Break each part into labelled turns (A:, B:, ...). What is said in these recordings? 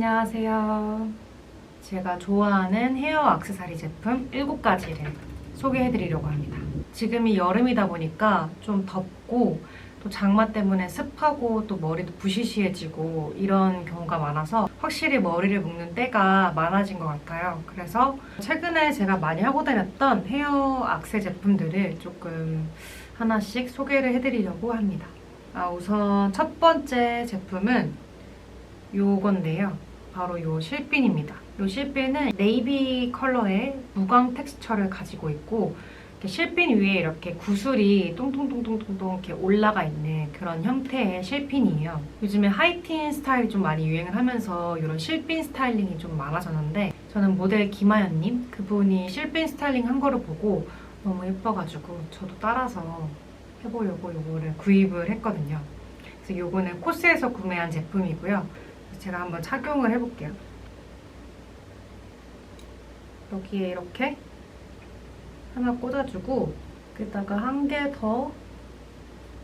A: 안녕하세요. 제가 좋아하는 헤어 악세사리 제품 7가지를 소개해드리려고 합니다. 지금이 여름이다 보니까 좀 덥고 또 장마 때문에 습하고 또 머리도 부시시해지고 이런 경우가 많아서 확실히 머리를 묶는 때가 많아진 것 같아요. 그래서 최근에 제가 많이 하고 다녔던 헤어 악세 제품들을 조금 하나씩 소개를 해드리려고 합니다. 아, 우선 첫 번째 제품은 요건데요. 바로 요 실핀입니다. 요 실핀은 네이비 컬러의 무광 텍스처를 가지고 있고 실핀 위에 이렇게 구슬이 똥똥똥똥똥똥 이렇게 올라가 있는 그런 형태의 실핀이에요. 요즘에 하이틴 스타일이 좀 많이 유행을 하면서 이런 실핀 스타일링이 좀 많아졌는데 저는 모델 김아연님 그분이 실핀 스타일링 한 거를 보고 너무 예뻐가지고 저도 따라서 해보려고 요거를 구입을 했거든요. 그래서 요거는 코스에서 구매한 제품이고요. 제가 한번 착용을 해볼게요. 여기에 이렇게 하나 꽂아주고 여기다가 한 개 더,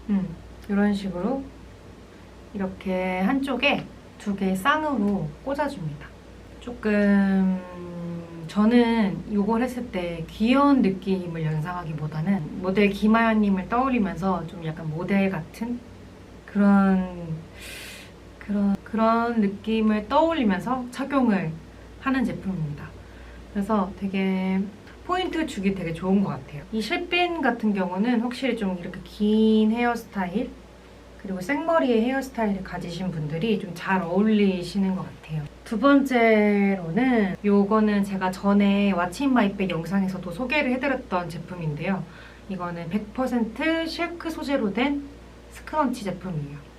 A: 음, 이런 식으로 이렇게 한쪽에 두 개 쌍으로 꽂아줍니다. 조금 저는 이걸 했을 때 귀여운 느낌을 연상하기보다는 모델 김아연님을 떠올리면서 좀 약간 모델 같은 그런 그런 그런 느낌을 떠올리면서 착용을 하는 제품입니다. 그래서 되게 포인트 주기 되게 좋은 것 같아요. 이 실핀 같은 경우는 확실히 좀 이렇게 긴 헤어스타일 그리고 생머리의 헤어스타일을 가지신 분들이 좀 잘 어울리시는 것 같아요. 두 번째로는 요거는 제가 전에 왓츠 인 마이백 영상에서도 소개를 해드렸던 제품인데요. 이거는 100% 실크 소재로 된 스크런치 제품이에요.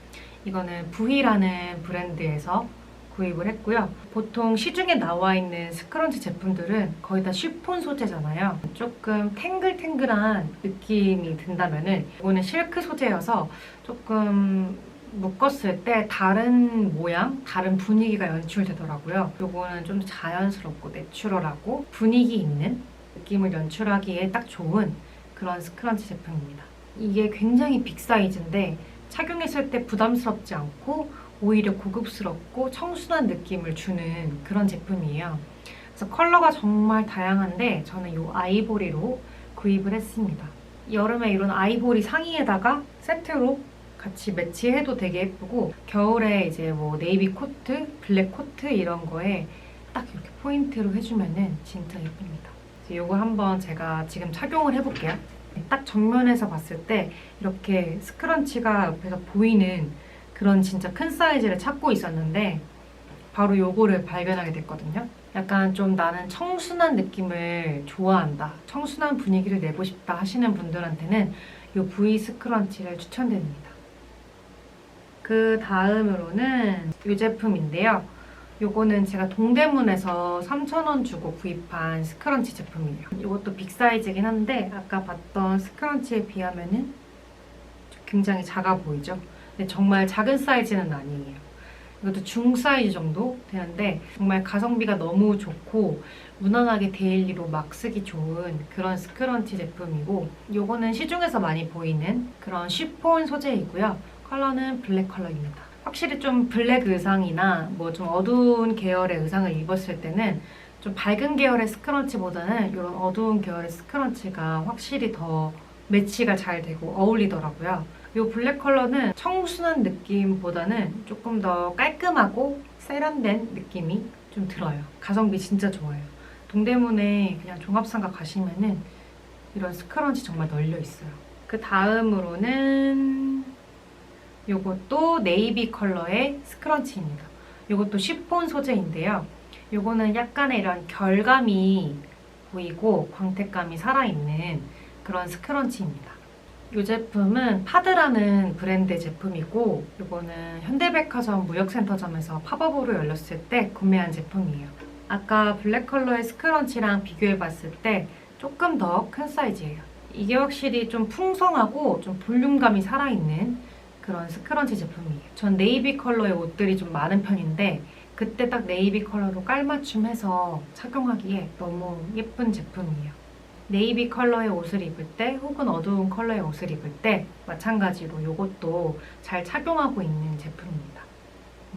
A: 이거는 부희라는 브랜드에서 구입을 했고요. 보통 시중에 나와 있는 스크런치 제품들은 거의 다 쉬폰 소재잖아요. 조금 탱글탱글한 느낌이 든다면은 이거는 실크 소재여서 조금 묶었을 때 다른 모양, 다른 분위기가 연출되더라고요. 이거는 좀 자연스럽고 내추럴하고 분위기 있는 느낌을 연출하기에 딱 좋은 그런 스크런치 제품입니다. 이게 굉장히 빅 사이즈인데 착용했을 때 부담스럽지 않고 오히려 고급스럽고 청순한 느낌을 주는 그런 제품이에요. 그래서 컬러가 정말 다양한데 저는 이 아이보리로 구입을 했습니다. 여름에 이런 아이보리 상의에다가 세트로 같이 매치해도 되게 예쁘고 겨울에 이제 뭐 네이비 코트, 블랙 코트 이런 거에 딱 이렇게 포인트로 해주면은 진짜 예쁩니다. 이거 한번 제가 지금 착용을 해볼게요. 딱 정면에서 봤을 때 이렇게 스크런치가 옆에서 보이는 그런 진짜 큰 사이즈를 찾고 있었는데 바로 요거를 발견하게 됐거든요. 약간 좀 나는 청순한 느낌을 좋아한다. 청순한 분위기를 내고 싶다 하시는 분들한테는 요 V 스크런치를 추천드립니다. 그 다음으로는 이 제품인데요. 요거는 제가 동대문에서 3,000원 주고 구입한 스크런치 제품이에요. 이것도 빅 사이즈긴 한데 아까 봤던 스크런치에 비하면은 굉장히 작아 보이죠? 근데 정말 작은 사이즈는 아니에요. 이것도 중 사이즈 정도 되는데 정말 가성비가 너무 좋고 무난하게 데일리로 막 쓰기 좋은 그런 스크런치 제품이고 요거는 시중에서 많이 보이는 그런 쉬폰 소재이고요. 컬러는 블랙 컬러입니다. 확실히 좀 블랙 의상이나 뭐 좀 어두운 계열의 의상을 입었을 때는 좀 밝은 계열의 스크런치보다는 이런 어두운 계열의 스크런치가 확실히 더 매치가 잘 되고 어울리더라고요. 이 블랙 컬러는 청순한 느낌보다는 조금 더 깔끔하고 세련된 느낌이 좀 들어요. 가성비 진짜 좋아요. 동대문에 그냥 종합상가 가시면은 이런 스크런치 정말 널려 있어요. 그 다음으로는 이것도 네이비 컬러의 스크런치입니다. 이것도 쉬폰 소재인데요. 이거는 약간의 이런 결감이 보이고 광택감이 살아있는 그런 스크런치입니다. 이 제품은 파드라는 브랜드 제품이고 이거는 현대백화점 무역센터점에서 팝업으로 열렸을 때 구매한 제품이에요. 아까 블랙 컬러의 스크런치랑 비교해봤을 때 조금 더 큰 사이즈예요. 이게 확실히 좀 풍성하고 좀 볼륨감이 살아있는 그런 스크런치 제품이에요. 전 네이비 컬러의 옷들이 좀 많은 편인데 그때 딱 네이비 컬러로 깔맞춤해서 착용하기에 너무 예쁜 제품이에요. 네이비 컬러의 옷을 입을 때 혹은 어두운 컬러의 옷을 입을 때 마찬가지로 이것도 잘 착용하고 있는 제품입니다.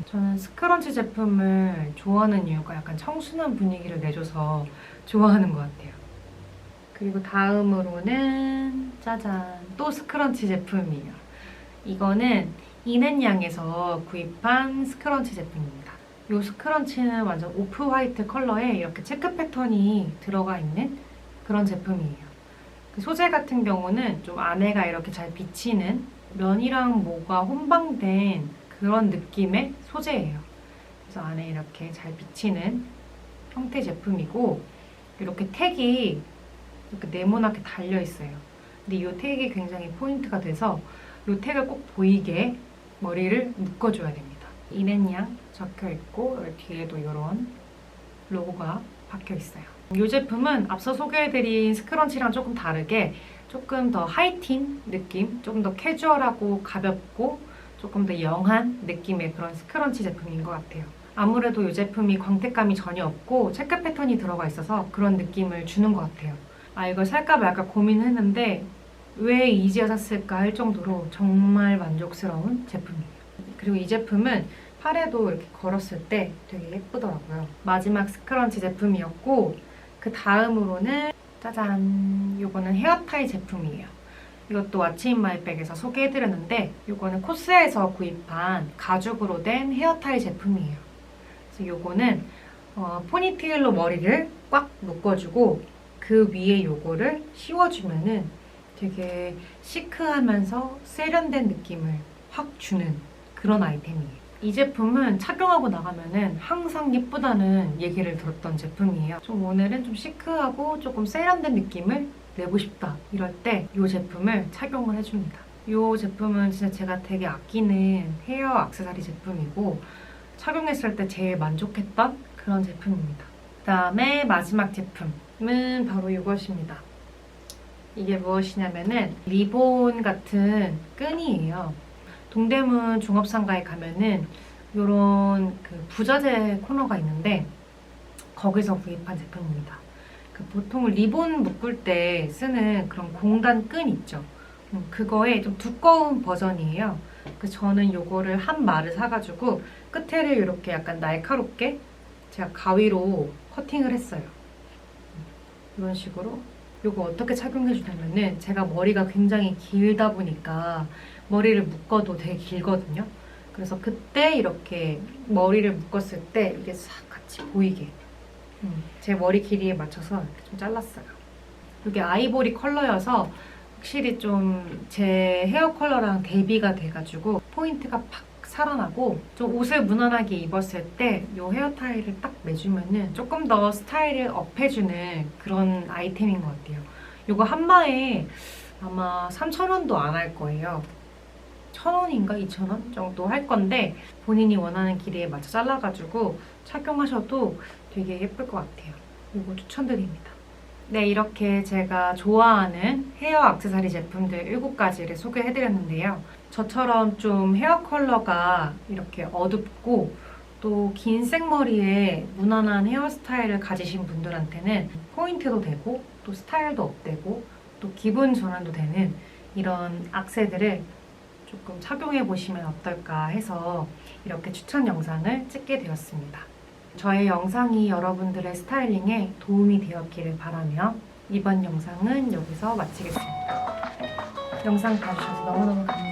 A: 저는 스크런치 제품을 좋아하는 이유가 약간 청순한 분위기를 내줘서 좋아하는 것 같아요. 그리고 다음으로는 짜잔 또 스크런치 제품이에요. 이거는 이넨양에서 구입한 스크런치 제품입니다. 이 스크런치는 완전 오프 화이트 컬러에 이렇게 체크 패턴이 들어가 있는 그런 제품이에요. 그 소재 같은 경우는 좀 안에가 이렇게 잘 비치는 면이랑 뭐가 혼방된 그런 느낌의 소재예요. 그래서 안에 이렇게 잘 비치는 형태 제품이고 이렇게 택이 이렇게 네모나게 달려 있어요. 근데 이 택이 굉장히 포인트가 돼서 이 택을 꼭 보이게 머리를 묶어줘야 됩니다. 이넨양 적혀 있고 뒤에도 이런 로고가 박혀 있어요. 이 제품은 앞서 소개해드린 스크런치랑 조금 다르게 조금 더 하이틴 느낌, 조금 더 캐주얼하고 가볍고 조금 더 영한 느낌의 그런 스크런치 제품인 것 같아요. 아무래도 이 제품이 광택감이 전혀 없고 체크 패턴이 들어가 있어서 그런 느낌을 주는 것 같아요. 아 이걸 살까 말까 고민했는데 왜 이제야 샀을까 할 정도로 정말 만족스러운 제품이에요. 그리고 이 제품은 팔에도 이렇게 걸었을 때 되게 예쁘더라고요. 마지막 스크런치 제품이었고 그 다음으로는 짜잔 요거는 헤어타이 제품이에요. 이것도 왓츠인마이백에서 소개해드렸는데 이거는 코스에서 구입한 가죽으로 된 헤어타이 제품이에요. 그래서 요거는 어, 포니테일로 머리를 꽉 묶어주고 그 위에 요거를 씌워주면은 되게 시크하면서 세련된 느낌을 확 주는 그런 아이템이에요. 이 제품은 착용하고 나가면은 항상 예쁘다는 얘기를 들었던 제품이에요. 좀 오늘은 좀 시크하고 조금 세련된 느낌을 내고 싶다 이럴 때 이 제품을 착용을 해줍니다. 이 제품은 진짜 제가 되게 아끼는 헤어 액세서리 제품이고 착용했을 때 제일 만족했던 그런 제품입니다. 그 다음에 마지막 제품은 바로 이것입니다. 이게 무엇이냐면은 리본 같은 끈이에요. 동대문 종합상가에 가면은 이런 그 부자재 코너가 있는데 거기서 구입한 제품입니다. 그 보통 리본 묶을 때 쓰는 그런 공단 끈 있죠. 음, 그거에 좀 두꺼운 버전이에요. 그 저는 요거를 한 마를 사가지고 끝에를 이렇게 약간 날카롭게 제가 가위로 커팅을 했어요. 음, 이런 식으로 요거 어떻게 착용해 주냐면은 제가 머리가 굉장히 길다 보니까 머리를 묶어도 되게 길거든요. 그래서 그때 이렇게 머리를 묶었을 때 이게 싹 같이 보이게 음, 제 머리 길이에 맞춰서 좀 잘랐어요. 이게 아이보리 컬러여서 확실히 좀 제 헤어 컬러랑 대비가 돼가지고 포인트가 팍 살아나고 좀 옷을 무난하게 입었을 때 이 헤어 타일을 딱 매주면은 조금 더 스타일을 업해주는 그런 아이템인 것 같아요. 이거 한마에 아마 3,000원도 안 할 거예요. 1,000원인가 2,000원 정도 할 건데 본인이 원하는 길이에 맞춰 잘라가지고 착용하셔도 되게 예쁠 것 같아요. 이거 추천드립니다. 네, 이렇게 제가 좋아하는 헤어 액세서리 제품들 7가지를 소개해드렸는데요. 저처럼 좀 헤어 컬러가 이렇게 어둡고 또 긴 생머리에 무난한 헤어스타일을 가지신 분들한테는 포인트도 되고 또 스타일도 업되고 또 기분 전환도 되는 이런 악세들을 조금 착용해 보시면 어떨까 해서 이렇게 추천 영상을 찍게 되었습니다. 저의 영상이 여러분들의 스타일링에 도움이 되었기를 바라며 이번 영상은 여기서 마치겠습니다. 영상 봐주셔서 너무너무 감사해요.